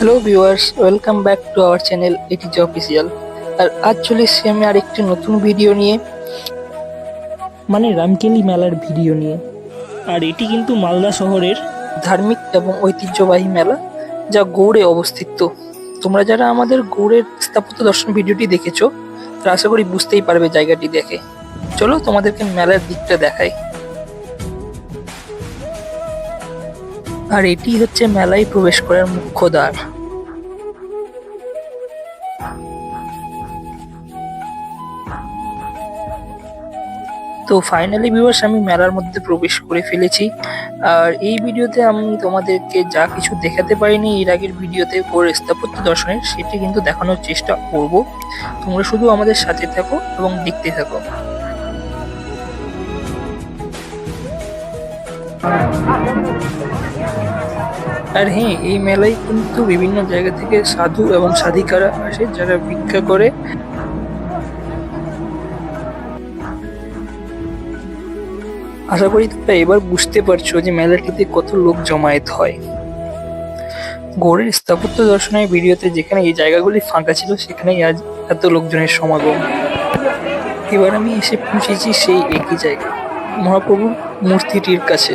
Hello viewers welcome back to our channel ATG official আর আজ চলে এসেছি আমি আরেকটি নতুন ভিডিও নিয়ে। মানে রামকেলি মেলার ভিডিও নিয়ে। আর এটি কিন্তু মালদা শহরের ধার্মিক এবং ঐতিহ্যবাহী মেলা যা গৌড়ে অবস্থিত। তোমরা যারা আমাদের গৌড়ের স্থাপত্য দর্শন ভিডিওটি দেখেছ তারা আশা করি বুঝতেই পারবে জায়গাটি দেখে। চলো তোমাদেরকে মেলার দিকটা দেখাই। আর এটি হচ্ছে মেলায় প্রবেশ করার মুখ্য দ্বার তো ফাইনালি ভিউয়ার্স আমি মেলার মধ্যে প্রবেশ করে ফেলেছি। আর এই ভিডিওতে আমি তোমাদেরকে যা কিছু দেখাতে পারিনি, এর আগের ভিডিওতে করে স্থাপত্য দর্শনের, সেটি কিন্তু দেখানোর চেষ্টা করব। তোমরা শুধু আমাদের সাথে থাকো এবং দেখতে থাকো। আর হ্যাঁ এই মেলায় কিন্তু বিভিন্ন জায়গা থেকে সাধু এবং সাধিকারা আসে যারা ভিক্ষা করে। আশা করি তোমরা এবার বুঝতে পারছ যে মেলাটিতে কত লোক জমায়েত হয়। গৌড়ের স্থাপত্য দর্শনের ভিডিওতে যেখানে এই জায়গাগুলি ফাঁকা ছিল, সেখানেই আজ এত লোকজনের সমাগম। এবার আমি এসে পৌঁছেছি সেই একই জায়গায়। মহাপ্রভুর মূর্তিটির কাছে।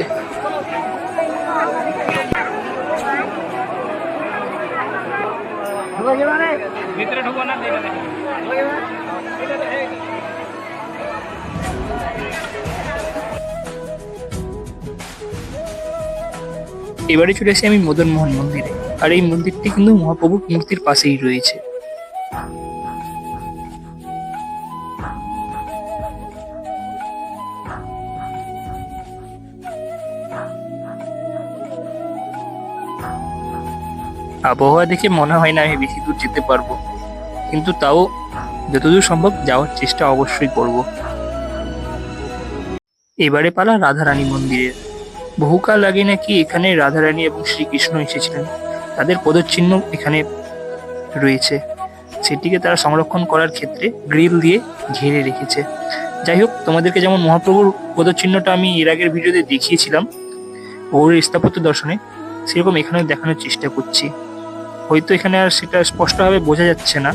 এবারে চলে আসি আমি মদনমোহন মন্দিরে। আর এই মন্দিরটি কিন্তু মহাপ্রভুর মূর্তির পাশেই রয়েছে। আবহাওয়া দেখে মনে হয় না আমি বেশি দূর যেতে পারব। কিন্তু তাও যতদূর সম্ভব যাওয়ার চেষ্টা অবশ্যই করব। এবারে পালা রাধারানী মন্দিরের বহুকাল আগে নাকি এখানে রাধারানী এবং শ্রীকৃষ্ণ এসেছিলেন। তাদের পদচিহ্ন এখানে রয়েছে। সেটিকে তারা সংরক্ষণ করার ক্ষেত্রে গ্রিল দিয়ে ঘিরে রেখেছে। যাই হোক, তোমাদেরকে যেমন মহাপ্রভুর পদচিহ্নটা আমি এর আগের ভিডিওতে দেখিয়েছিলাম, ওর স্থাপত্য দর্শনে, সেরকম এখানেও দেখানোর চেষ্টা করছি। হয়তো এখানে আর সেটা স্পষ্টভাবে বোঝা যাচ্ছে না।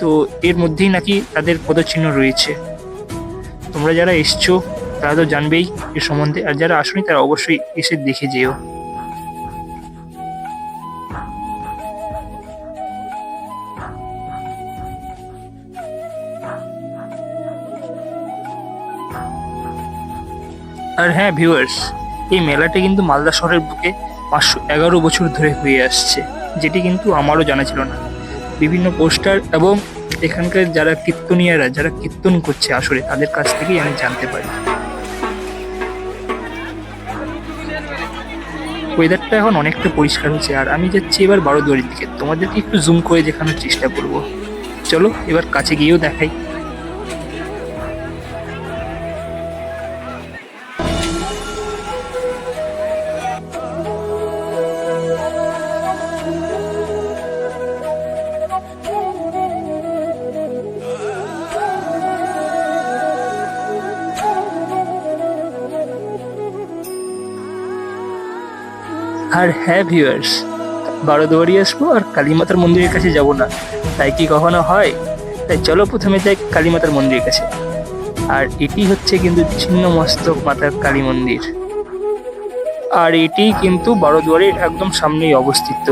তো এর মধ্যেই নাকি তাদের পদচিহ্ন রয়েছে। তোমরা যারা এসছো, তারা তো জানবেই এর সম্বন্ধে। আর যারা আসনি, তারা অবশ্যই এসে দেখে যেও। আর হ্যাঁ ভিউয়ার্স, এই মেলাটি কিন্তু মালদা শহরের বুকে পাঁচশো এগারো বছর ধরে হয়ে আসছে। যেটি কিন্তু আমারও জানা ছিল না। বিভিন্ন পোস্টার এবং এখানকার যারা কীর্তনিয়ারা, যারা কীর্তন করছে আসলে তাদের কাছ থেকেই আমি জানতে পারি। ওয়েদারটা এখন অনেকটা পরিষ্কার হচ্ছে আর আমি যাচ্ছি এবার বারোদুয়ারির দিকে। তোমাদেরকে একটু জুম করে দেখানোর চেষ্টা করব। চলো, এবার কাছে গিয়েও দেখাই। আর হ্যাঁ ভিউয়ার্স বারোদুয়ারি আসব আর কালীমাতার মন্দিরের কাছে যাব না। তাই কি কখনো হয়? তাই চলো প্রথমে যাই কালীমাতার মন্দিরের কাছে। আর এটি হচ্ছে কিন্তু ছিন্ন মস্তক মাতার কালী মন্দির। আর এটি কিন্তু বারোদুয়ারির একদম সামনেই অবস্থিত।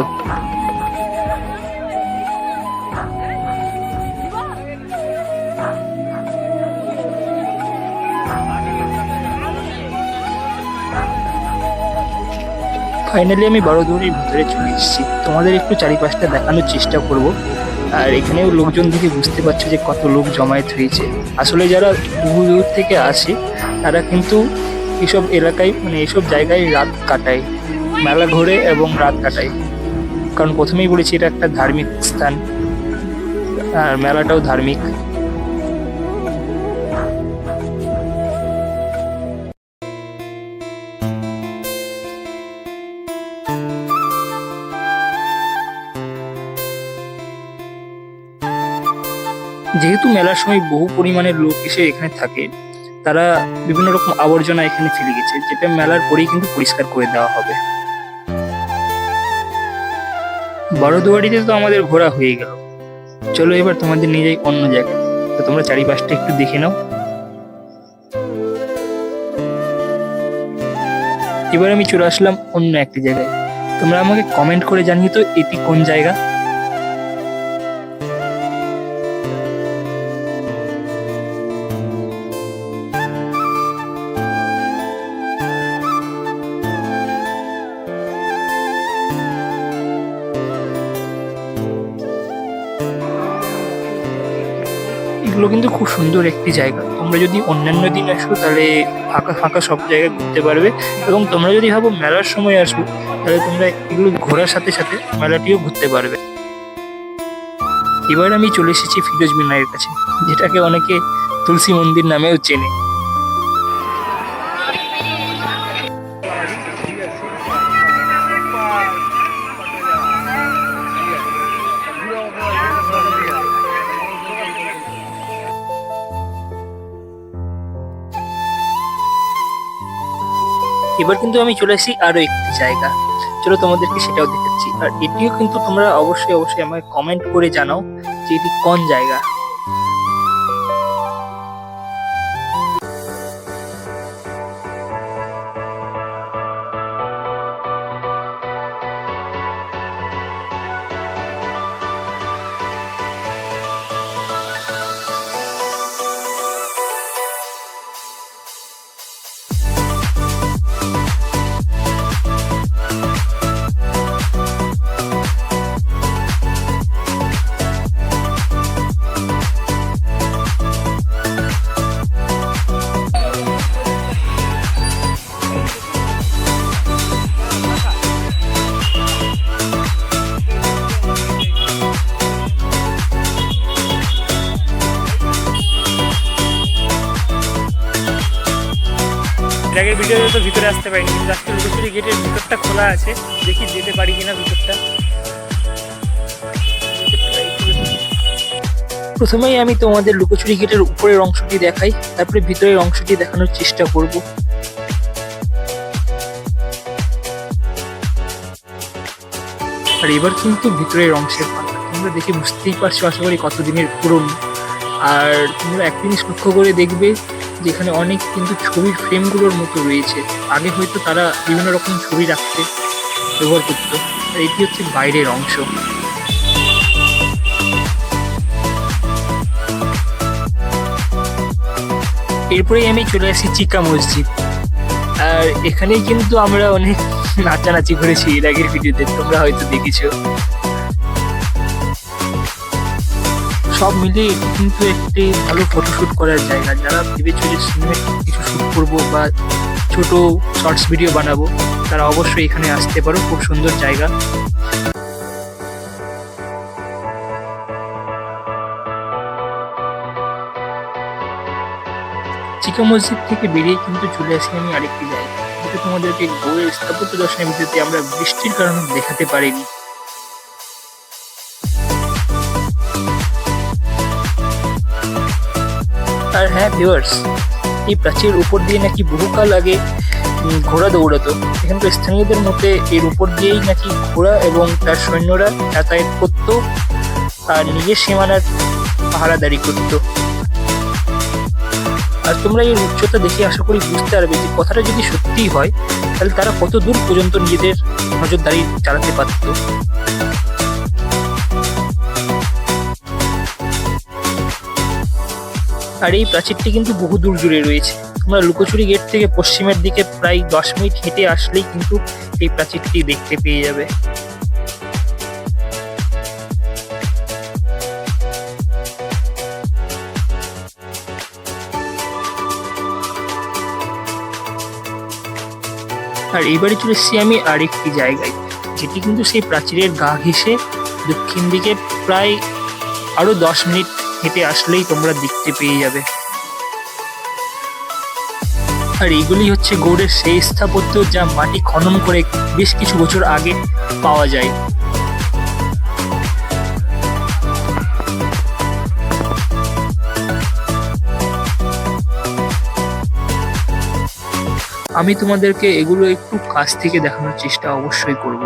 ফাইনালি আমি বারোদুয়ারির ভিতরে চলে এসেছি। তোমাদের একটু চারিপাশটা দেখানোর চেষ্টা করব। আর এখানেও লোকজন দেখে বুঝতে পারছ যে কত লোক জমায়েত হয়েছে। আসলে যারা বহু দূর থেকে আসে, তারা কিন্তু এসব এলাকায় মানে এসব জায়গায় রাত কাটায়। মেলা ঘোরে এবং রাত কাটায়। কারণ প্রথমেই বলেছি, এটা একটা ধার্মিক স্থান। আর মেলাটাও ধার্মিক। যেহেতু মেলার সময় বহু পরিমাণের লোক এসে এখানে থাকে, তারা বিভিন্ন রকম আবর্জনা এখানে ফেলে গেছে, যেটা মেলার পরেই কিন্তু পরিষ্কার করে দেওয়া হবে। বড়দুয়ারিতে তো আমাদের ঘোরা হয়ে গেল। চলো এবার তোমাদের নিয়ে যাই অন্য জায়গায়। তো তোমরা চারিপাশটা একটু দেখে নাও। এবার আমি চলে আসলাম অন্য একটি জায়গায়। তোমরা আমাকে কমেন্ট করে জানিয়ে তো এটি কোন জায়গা? এগুলো কিন্তু খুব সুন্দর একটি জায়গা। তোমরা যদি অন্যান্য দিন আসো, তাহলে ফাঁকা ফাঁকা সব জায়গায় ঘুরতে পারবে। এবং তোমরা যদি ভাবো মেলার সময় আসব, তাহলে তোমরা এগুলো ঘোরার সাথে সাথে মেলাটিও ঘুরতে পারবে। এবার আমি চলে এসেছি ফিরোজ মিনারের কাছে, যেটাকে অনেকে তুলসী মন্দির নামেও চেনে। এবার কিন্তু আমি চলে আসি আরও একটি জায়গা। চলো তোমাদেরকে সেটাও দেখাচ্ছি। আর এটিও কিন্তু তোমরা অবশ্যই অবশ্যই আমাকে কমেন্ট করে জানাও যে এটি কোন জায়গা। আগের ভিডিওতে তো ভিতরে আসতে পারিনি, কিন্তু আজকে লুকোচুরি গেটের ভিতরটা খোলা আছে, দেখি যেতে পারি কিনা ভিতরটা। প্রথমেই আমি তোমাদের লুকোচুরি গেটের উপরের অংশটি দেখাই, তারপরে ভিতরের অংশটি দেখানোর চেষ্টা করব। আর এবার কিন্তু ভিতরের অংশের পাতা তোমরা দেখে বুঝতেই পারছ, আশা করি কতদিনের পুরনো। আর তোমরা এক জিনিস লক্ষ্য করে দেখবে যেখানে অনেক কিন্তু ছবির ফ্রেমগুলোর মতো রয়েছে। আগে হয়তো তারা বিভিন্ন রকম ছবি রাখতে ব্যবহার করতো। আর এটি হচ্ছে বাইরের অংশ। এরপরেই আমি চলে আসি চিকা মসজিদ। আর এখানেই কিন্তু আমরা অনেক নাচানাচি করেছি এর আগের ভিডিওতে, তোমরা হয়তো দেখেছ। সব মিলিয়ে এটি কিন্তু একটি ভালো ফটোশুট করার জায়গা। যারা ভেবেছো যে সিনেমেটিক কিছু শুট করব বা ছোট শর্টস ভিডিও বানাবো, তারা অবশ্যই এখানে আসতে পারো, খুব সুন্দর জায়গা। চিকা মসজিদ থেকে বেরিয়ে কিন্তু চলে আসি আমি আরেকটি জায়গা যেটা তোমাদেরকে গৌড়ের স্থাপত্য দর্শনের ভিডিওতে আমরা বৃষ্টির কারণে দেখাতে পারিনি। আর হ্যাঁ ভিউয়ার্স এই প্রাচীর উপর দিয়ে নাকি বহুকাল আগে ঘোড়া দৌড়াতো। এখানকার স্থানীয়দের মতে এর উপর দিয়েই নাকি ঘোড়া এবং তার সৈন্যরা যাতায়াত করতো আর নিজের সীমানার পাহারাদারি করতো। আর তোমরা এর উচ্চতা দেখে আশা করি বুঝতে পারবে যে কথাটা যদি সত্যিই হয়, তাহলে তারা কত দূর পর্যন্ত নিজেদের নজরদারি চালাতে পারতো। আর এই প্রাচীরটি কিন্তু বহু দূর জুড়ে রয়েছে। তোমরা লুকোচুরি গেট থেকে পশ্চিমের দিকে প্রায় দশ মিনিট হেঁটে আসলেই কিন্তু এই প্রাচীরটি দেখতে পেয়ে যাবে। আর এইবারে চলে এসেছি আমি আরেকটি জায়গায়, যেটি কিন্তু সেই প্রাচীরের গা ঘেঁষে দক্ষিণ দিকে প্রায় আরও দশ মিনিট হেঁটে আসলেই তোমরা দেখতে পেয়ে যাবে। আর এইগুলি হচ্ছে গৌড়ের সেই স্থাপত্য যা মাটি খনন করে বেশ কিছু বছর আগে পাওয়া যায়। আমি তোমাদেরকে এগুলো একটু কাছ থেকে দেখানোর চেষ্টা অবশ্যই করব।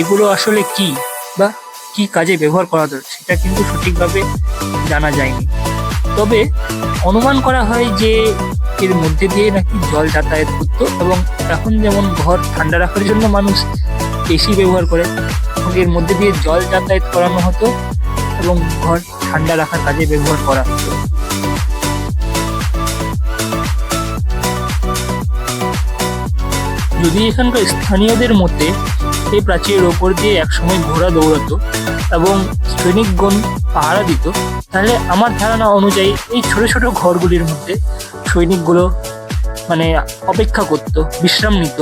এগুলো আসলে কি বা কি কাজে ব্যবহার করা দরকার সেটা কিন্তু সঠিকভাবে জানা যায়নি। তবে অনুমান করা হয় যে এর মধ্যে দিয়ে নাকি জল যাতায়াত করতো এবং এখন যেমন ঘর ঠান্ডা রাখার জন্য মানুষ এসি ব্যবহার করে এর মধ্যে দিয়ে জল যাতায়াত করানো হতো এবং ঘর ঠান্ডা রাখার কাজে ব্যবহার করা হতো। যদি এখানকার স্থানীয়দের মতে এই প্রাচীরের ওপর দিয়ে একসময় ঘোড়া দৌড়াতো এবং সৈনিকগণ পাহারা দিত। তাহলে আমার ধারণা অনুযায়ী এই ছোট ছোট ঘরগুলির মধ্যে সৈনিকগুলো মানে অপেক্ষা করত, বিশ্রাম নিত।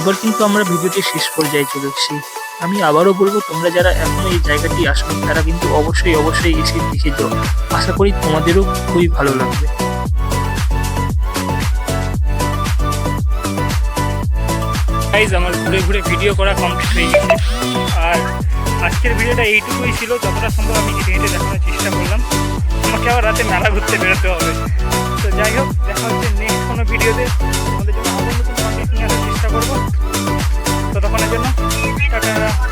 এবার কিন্তু আমরা ভিডিওটি শেষ পর্যায়ে চলে এসেছি। আমি আবারও বলব, তোমরা যারা এখনও এই জায়গাটি আসো তারা কিন্তু অবশ্যই অবশ্যই এসে দেখে যাও। আশা করি তোমাদেরও খুবই ভালো লাগবে। আমার ঘুরে ঘুরে ভিডিও করা কমপ্লিট হয়ে গেছে। আর আজকের ভিডিওটা এইটুকুই ছিল, যতটা সম্ভব আমি হেঁটে হেঁটে দেখানোর চেষ্টা করলাম। আমাকে আবার রাতে মেলা ঘুরতে বেরোতে হবে। তো যাই হোক, দেখা হচ্ছে নেক্সট কোনো ভিডিওতে আমাদের জন্য আমাদের নতুন চেষ্টা করব। ততক্ষণের জন্য Yeah.